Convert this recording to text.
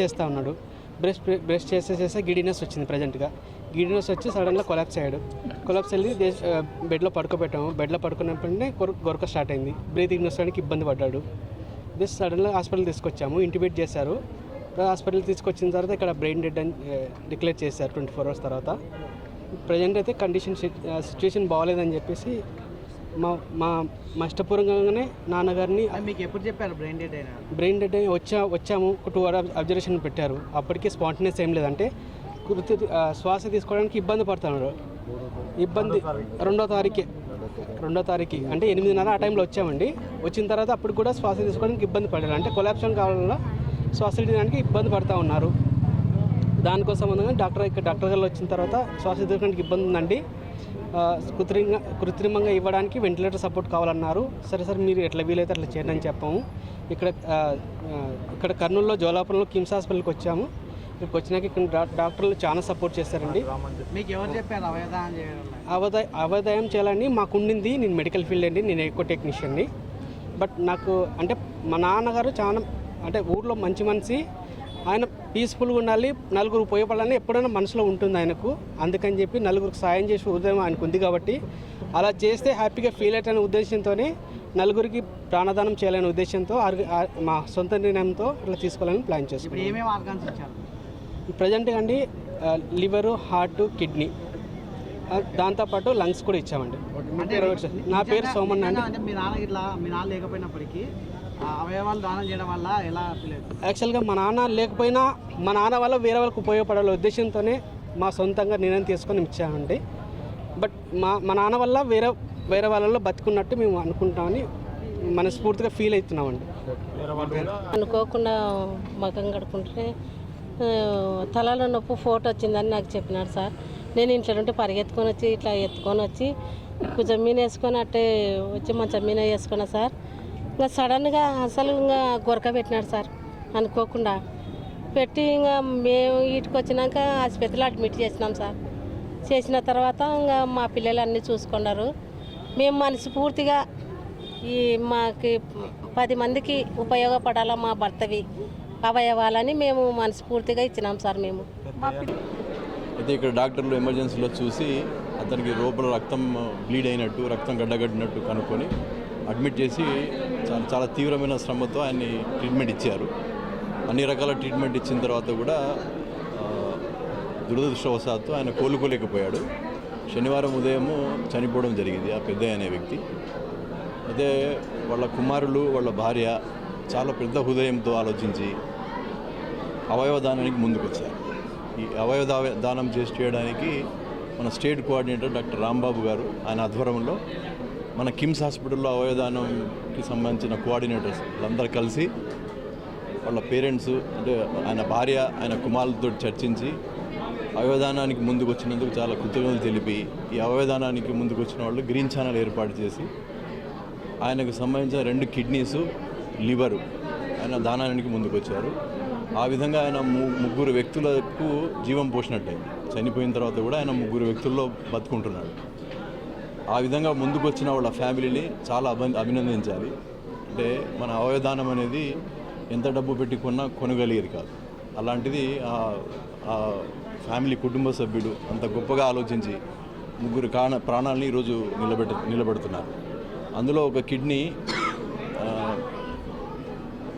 చేస్తూ ఉన్నాడు. Brush brush చేసే చేస్తే గిడినెస్ వచ్చింది ప్రజెంట్గా. గిడినెస్ వచ్చి సడన్గా కొలాప్స్ అయ్యాడు. కొలాప్స్ వెళ్ళి బెడ్లో పడుకోబెట్టాము. బెడ్లో పడుకున్నప్పుడే కొర గొరక స్టార్ట్ అయింది. బ్రీతింగ్ నొచ్చడానికి ఇబ్బంది పడ్డాడు. దిస్ సడన్గా హాస్పిటల్ తీసుకొచ్చాము. ఇంటిమేట్ చేశారు. హాస్పిటల్ తీసుకొచ్చిన తర్వాత ఇక్కడ బ్రెయిన్ డెడ్ అని డిక్లేర్ చేశారు ట్వంటీ ఫోర్ అవర్స్ తర్వాత. ప్రజెంట్ అయితే కండిషన్ సిచ్యువేషన్ బాగాలేదని చెప్పేసి మా మా మా ఇష్టపూర్వకంగానే నాన్నగారిని మీకు ఎప్పుడు చెప్పారు బ్రెయిన్ డెడ్ అయినా? బ్రెయిన్ డెడ్ అయి వచ్చా వచ్చాము ఒక టూ అవర్ అబ్జర్వేషన్ పెట్టారు. అప్పటికి స్పాంటనియస్ ఏం లేదంటే కృతి శ్వాస తీసుకోవడానికి ఇబ్బంది పడుతున్నారు. ఇబ్బంది రెండో తారీఖే. రెండో తారీఖు. అంటే ఎనిమిదిన్నర ఆ టైంలో వచ్చామండి. వచ్చిన తర్వాత అప్పుడు కూడా శ్వాస తీసుకోవడానికి ఇబ్బంది పడారు అంటే కొలాప్షన్ కావాలన్నా శ్వాస తీయడానికి ఇబ్బంది పడుతూ ఉన్నారు. దానికోసం ముందుగా డాక్టర్ ఇక్కడ డాక్టర్ గారు వచ్చిన తర్వాత శ్వాస తీసుకోవడానికి ఇబ్బంది ఉందండి. కృత్రిమంగా కృత్రిమంగా ఇవ్వడానికి వెంటిలేటర్ సపోర్ట్ కావాలన్నారు. సరే సరే మీరు ఎట్లా వీలైతే అట్లా చేయండి అని చెప్పాము. ఇక్కడ ఇక్కడ కర్నూలులో జోలాపురంలో కిమ్స్ హాస్పిటల్కి వచ్చాము. ఇక్కడికి వచ్చినాక ఇక్కడ డాక్టర్లు చాలా సపోర్ట్ చేస్తారండి మీకు ఎవరు చెప్పారు అవదాయ అవదాయం చేయాలని మాకు ఉండింది. నేను మెడికల్ ఫీల్డ్ అండి. నేను ఎక్కువ టెక్నీషియన్ని బట్ నాకు అంటే మా నాన్నగారు చాలా అంటే ఊర్లో మంచి మనిషి. ఆయన పీస్ఫుల్గా ఉండాలి నలుగురు ఉపయోగపడాలని ఎప్పుడైనా మనసులో ఉంటుంది ఆయనకు. అందుకని చెప్పి నలుగురికి సాయం చేసే ఉదయం ఆయనకు ఉంది కాబట్టి అలా చేస్తే హ్యాపీగా ఫీల్ అవుతానే ఉద్దేశంతోనే నలుగురికి ప్రాణదానం చేయాలనే ఉద్దేశంతో మా సొంత నిర్ణయంతో అట్లా తీసుకోవాలని ప్లాన్ చేసుకున్నాం. ప్రజెంట్గా అండి లివరు హార్ట్ కిడ్నీ దాంతోపాటు లంగ్స్ కూడా ఇచ్చామండి. నా పేరు నిజంగా- సోమన్ అండి. మీ నాన్న ఇట్లా మీ నాన్న లేకపోయినప్పటికీ అవయవాలు దానం చేయడం వల్ల ఎలా యాక్చువల్గా మా నాన్న లేకపోయినా మా నాన్న వల్ల వేరే వాళ్ళకి ఉపయోగపడాలి ఉద్దేశంతోనే మా సొంతంగా నిర్ణయం తీసుకొని ఇచ్చామండి. బట్ మా మా నాన్న వల్ల వేరే వేరే వాళ్ళలో బతుకున్నట్టు మేము అనుకుంటామని మనస్ఫూర్తిగా ఫీల్ అవుతున్నామండి. అనుకోకుండా మకం కడుకుంటే తలలో నొప్పి ఫోటో వచ్చిందని నాకు చెప్పినాడు సార్. నేను ఇంట్లో నుండి పరిగెత్తుకొని వచ్చి ఇట్లా ఎత్తుకొని వచ్చి కొంచెం మీన వేసుకొని అట్టే వచ్చి మంచం మీన వేసుకున్నా సార్. ఇంకా సడన్గా అసలు ఇంకా గొరక పెట్టినాడు సార్. అనుకోకుండా. పెట్టి ఇంకా మేము ఇటుకు వచ్చినాక ఆసుపత్రిలో అడ్మిట్ చేసినాం సార్. చేసిన తర్వాత ఇంకా మా పిల్లలు అన్నీ చూసుకున్నారు. మేము మనసు పూర్తిగా ఈ మాకి పది మందికి ఉపయోగపడాలా మా భర్తవి అవయవాలని మేము మనస్ఫూర్తిగా ఇచ్చినాం సార్ మేము. అయితే ఇక్కడ డాక్టర్లు ఎమర్జెన్సీలో చూసి అతనికి లోపల రక్తం బ్లీడ్ అయినట్టు రక్తం గడ్డగట్టినట్టు కనుక్కొని అడ్మిట్ చేసి చాలా చాలా తీవ్రమైన శ్రమతో ఆయన్ని ట్రీట్మెంట్ ఇచ్చారు. అన్ని రకాల ట్రీట్మెంట్ ఇచ్చిన తర్వాత కూడా దురదృష్టవశాత్తు ఆయన కోలుకోలేకపోయాడు. శనివారం ఉదయము చనిపోవడం జరిగింది ఆ పెద్ద అనే వ్యక్తి. అయితే వాళ్ళ కుమారులు వాళ్ళ భార్య చాలా పెద్ద హృదయంతో ఆలోచించి అవయవ దానానికి ముందుకొచ్చారు. ఈ అవయవ దానం చేసి చేయడానికి మన స్టేట్ కోఆర్డినేటర్ డాక్టర్ రాంబాబు గారు ఆయన ఆధ్వర్యంలో మన కిమ్స్ హాస్పిటల్లో అవయవదానంకి సంబంధించిన కోఆర్డినేటర్స్ వాళ్ళందరూ కలిసి వాళ్ళ పేరెంట్స్ అంటే ఆయన భార్య ఆయన కుమారులతో చర్చించి అవయవదానానికి ముందుకు వచ్చినందుకు చాలా కృతజ్ఞతలు తెలిపి ఈ అవయవదానానికి ముందుకు వచ్చిన వాళ్ళు గ్రీన్ ఛానల్ ఏర్పాటు చేసి ఆయనకు సంబంధించిన రెండు కిడ్నీస్ లివరు ఆయన దానానికి ముందుకు వచ్చారు. ఆ విధంగా ఆయన ము- ముగ్గురు వ్యక్తులకు జీవం పోసినట్టయింది చనిపోయిన తర్వాత కూడా ఆయన ముగ్గురు వ్యక్తుల్లో బతుకుంటున్నాడు. ఆ విధంగా ముందుకు వచ్చిన వాళ్ళ ఫ్యామిలీని చాలా అభి అభినందించాలి. అంటే మన అవయదానం అనేది ఎంత డబ్బు పెట్టి కొన్నా కొనగలిగేది కాదు. అలాంటిది ఆ- ఫ్యామిలీ కుటుంబ సభ్యుడు అంత గొప్పగా ఆలోచించి ముగ్గురు కాణ ప్రాణాలని ఈరోజు నిలబెట్ట నిలబెడుతున్నారు. అందులో ఒక కిడ్నీ